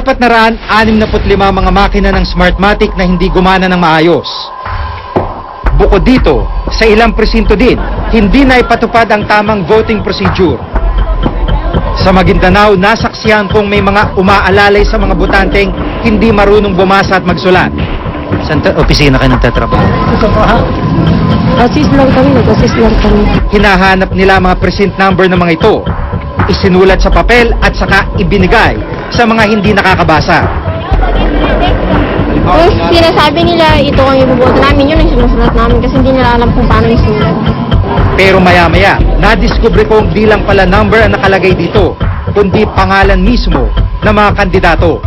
465 mga makina ng Smartmatic na hindi gumana ng maayos. Bukod dito, sa ilang presinto din, hindi na ipatupad ang tamang voting procedure. Sa Maguindanao, nasaksihan kong may mga umaalalay sa mga botanteng hindi marunong bumasa at magsulat. Sa opisina kayo nagtatrabaho? Assist lang kami, nag-assist lang kami. Hinahanap nila mga precinct number ng mga ito. Isinulat sa papel at saka ibinigay sa mga hindi nakakabasa. Kung sinasabi nila, ito ang ibuboto namin, yun ang sinusulat namin kasi hindi nila alam kung paano isulat. Pero maya-maya, nadiskubre kong di lang pala number ang nakalagay dito, kundi pangalan mismo ng mga kandidato.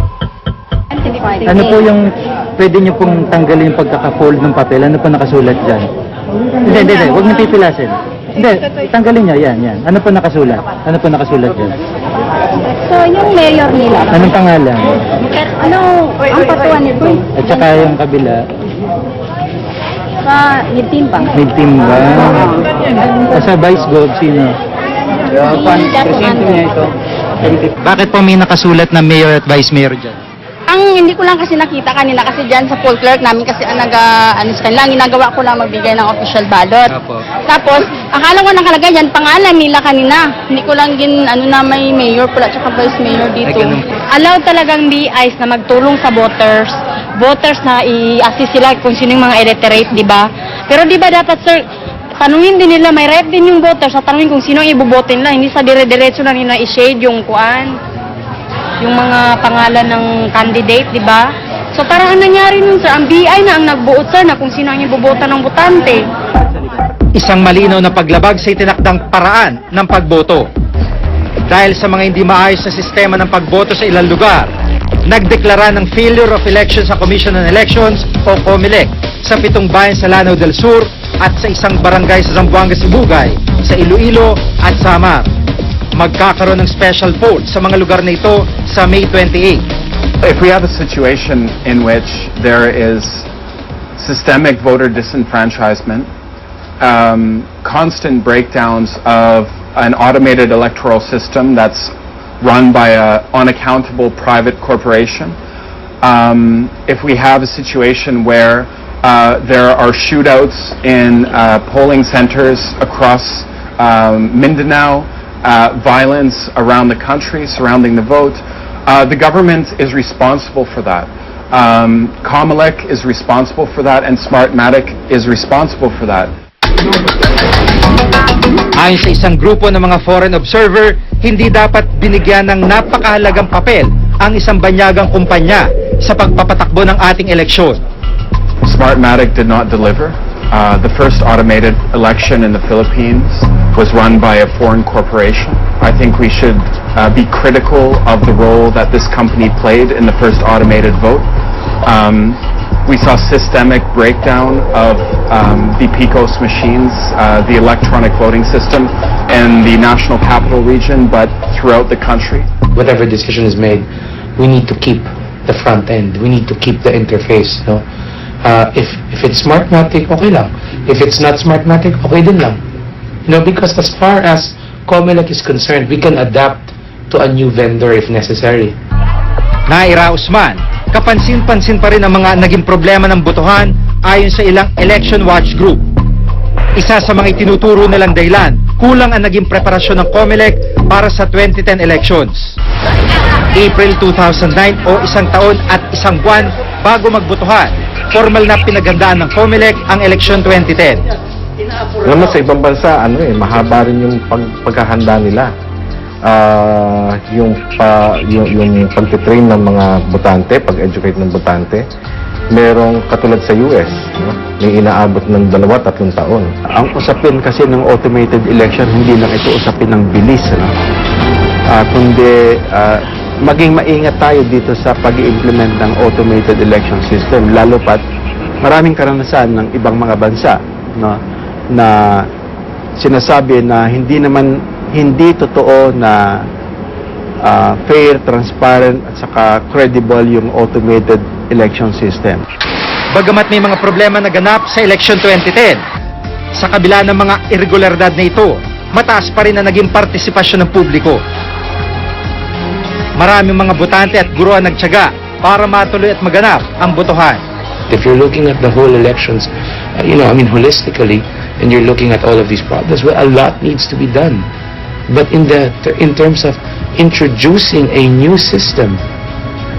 Ano po yung pwede niyo pong tanggalin yung pagkaka-fold ng papel? Ano po nakasulat dyan? Hindi, hindi, hindi. Huwag niyo pipilasin. Hindi, tanggalin niyo. Yan, yan. Ano po nakasulat? Ano po nakasulat dyan? So, yung mayor nila, Anong pangalan? ano, ang patuan nito? At saka yung kabila, Sa ba? may team ba? Ah, Sa Vice Gov, sino? Bakit po may nakasulat na mayor at vice mayor dyan? Ang hindi ko lang kasi nakita kanina kasi dyan sa poll clerk namin kasi ang naga, ano sa kanila, ang ginagawa ko lang magbigay ng official ballot. Apo. Tapos, akala ko nakalagay dyan, pangalan nila kanina. Hindi ko lang gin, ano na may mayor pala tsaka vice mayor dito. Ay, ganun. Allow talagang DIs na magtulong sa voters. Voters na i-assist sila kung sino yung mga illiterate, di ba? Pero di ba dapat, sir, tanungin din nila, may right din yung voters sa tanungin kung sino ang iboboto nila. Hindi sa dire-diretso na nila i-shade yung kuan yung mga pangalan ng candidate, di ba? So parang ang nangyari nun, sir, ang BI na ang nagbuot, sir, na kung sino ang ibobota ng botante. Isang malinaw na paglabag sa itinakdang paraan ng pagboto. Dahil sa mga hindi maayos na sistema ng pagboto sa ilang lugar, nagdeklara ng failure of elections sa Commission on Elections o COMELEC sa pitong bayan sa Lanao del Sur at sa isang barangay sa Zamboanga, Sibugay, sa Iloilo at Samar. Magkakaroon ng special poll sa mga lugar na ito sa May 28. If we have a situation in which there is systemic voter disenfranchisement, um, constant breakdowns of an automated electoral system that's run by an unaccountable private corporation, um, if we have a situation where uh, there are shootouts in uh, polling centers across um, Mindanao, uh, violence around the country surrounding the vote, uh, the government is responsible for that. Um, Comelec is responsible for that, and Smartmatic is responsible for that. Ayon sa isang grupo ng mga foreign observer, hindi dapat binigyan ng napakahalagang papel ang isang banyagang kumpanya sa pagpapatakbo ng ating eleksyon. Smartmatic did not deliver. Uh, the first automated election in the Philippines was run by a foreign corporation. I think we should uh, be critical of the role that this company played in the first automated vote. Um, we saw systemic breakdown of um, the PICOS machines, uh, the electronic voting system, in the National Capital Region, but throughout the country. whatever decision is made, we need to keep the front end. We need to keep the interface. No? Uh, if if it's Smartmatic, okay lang. If it's not Smartmatic, okay din lang. You know, because as far as Comelec is concerned, we can adapt to a new vendor if necessary. Naira Usman, kapansin-pansin pa rin ang mga naging problema ng botohan ayon sa ilang Election Watch Group. Isa sa mga itinuturo nilang dahilan, kulang ang naging preparasyon ng COMELEC para sa 2010 elections. April 2009 o isang taon at isang buwan bago magbotohan, formal na pinagandaan ng COMELEC ang eleksyon 2010. Alam mo, sa ibang bansa, ano eh, mahaba rin yung pag, paghahanda nila. Ah, yung, pa, yung, yung pagtitrain ng mga botante, pag-educate ng botante, merong katulad sa US, no? may inaabot ng dalawa, tatlong taon. Ang usapin kasi ng automated election, hindi lang ito usapin ng bilis. Ano? Ah, kundi ah, maging maingat tayo dito sa pag implement ng automated election system. Lalo pat maraming karanasan ng ibang mga bansa no, na sinasabi na hindi naman hindi totoo na ah, fair, transparent at saka credible yung automated election system. Bagamat may mga problema na ganap sa eleksyon 2010, sa kabila ng mga irregularidad na ito, mataas pa rin na naging partisipasyon ng publiko. Maraming mga botante at guro ang nagtyaga para matuloy at maganap ang botohan. If you're looking at the whole elections, uh, you know, I mean, holistically, and you're looking at all of these problems, well, a lot needs to be done. But in the in terms of introducing a new system,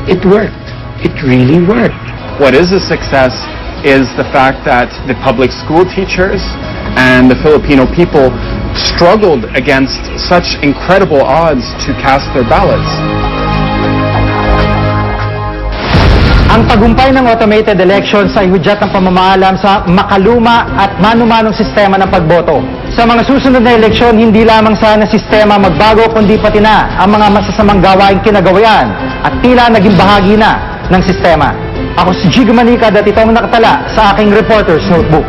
it worked. It really worked. What is a success is the fact that the public school teachers and the Filipino people struggled against such incredible odds to cast their ballots. Ang tagumpay ng automated elections ay hudyat ng pamamaalam sa makaluma at manumanong sistema ng pagboto. Sa mga susunod na eleksyon, hindi lamang sana sistema magbago kundi pati na ang mga masasamang gawaing kinagawayan at tila naging bahagi na ng sistema. Ako si Jigo Manika at ito ang nakatala sa aking Reporter's Notebook.